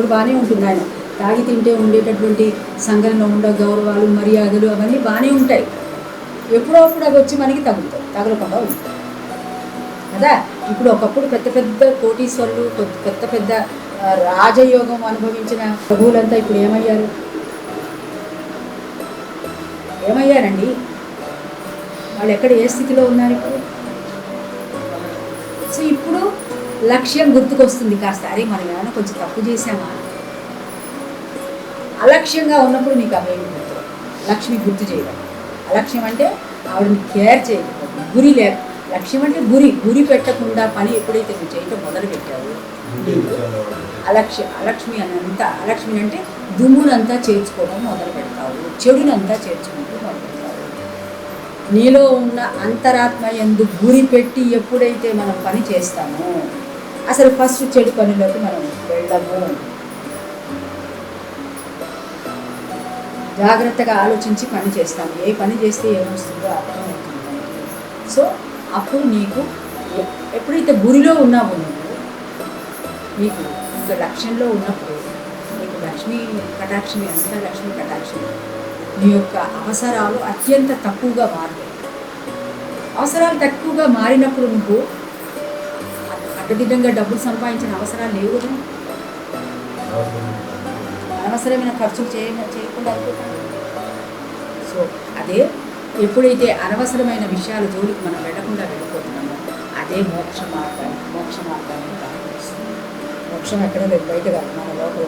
ఇప్పుడు బాగానే ఉంటుంది ఆయన. తాగి తింటే ఉండేటటువంటి సంఘంలో ఉండే గౌరవాలు మర్యాదలు అవన్నీ బాగానే ఉంటాయి. ఎప్పుడో అప్పుడు అవి వచ్చి మనకి తగులుతాయి తగలకుండా ఉంటాయి. కదా? ఇప్పుడు ఒకప్పుడు పెద్ద పెద్ద కోటీశ్వరులు పెద్ద పెద్ద రాజయోగం అనుభవించిన ప్రభువులంతా ఇప్పుడు ఏమయ్యారు? ఏమయ్యారండి? వాళ్ళు ఎక్కడ ఏ స్థితిలో ఉన్నారు ఇప్పుడు? సో ఇప్పుడు లక్ష్యం గుర్తుకొస్తుంది కాస్త. అరే మనం ఏమైనా కొంచెం తప్పు చేసామా అలక్ష్యంగా ఉన్నప్పుడు నీకు అవేమి గుర్తు. లక్ష్మి గుర్తు చేయడం. అలక్ష్యం అంటే ఆవిడని కేర్ చేయకపోవడం గురి లేక లక్ష్యం అంటే గురి. గురి పెట్టకుండా పని ఎప్పుడైతే నువ్వు చేయటం మొదలు పెట్టావు అలక్ష్య అలక్ష్మి అని అంతా అలక్ష్మి అంటే దుమ్మునంతా చేర్చుకోవడం మొదలు పెడతావు. చెడునంతా చేర్చుకుంటూ మొదలు పెడతావు. నీలో ఉన్న అంతరాత్మ ఎందు గురి పెట్టి ఎప్పుడైతే మనం పని చేస్తామో అసలు ఫస్ట్ చెడు పనిలోకి మనం వెళ్ళము. జాగ్రత్తగా ఆలోచించి పని చేస్తాము. ఏ పని చేస్తే ఏమొస్తుందో అర్థమవుతుంది సో అప్పుడు నీకు ఎప్పుడైతే గురిలో ఉన్నావు నువ్వు నీకు ఇంకా లక్ష్యంలో ఉన్నప్పుడు నీకు లక్ష్మీ కటాక్షమి అంతా లక్ష్మీ కటాక్షమి నీ యొక్క అవసరాలు అత్యంత తక్కువగా మారుతాయి. అవసరాలు తక్కువగా మారినప్పుడు నువ్వు అడ్డ- డబ్బులు సంపాదించిన అవసరాలు లేవు కదా. అనవసరమైన ఖర్చులు చేయ చేయకుండా సో అదే ఎప్పుడైతే అనవసరమైన విషయాల జోలికి మనం వెళ్ళకుండా వెళ్ళిపోతున్నామో అదే మోక్ష మార్గం మోక్ష మార్గాన్ని మోక్షం ఎక్కడ లేదు బయట కాదు మన లోపల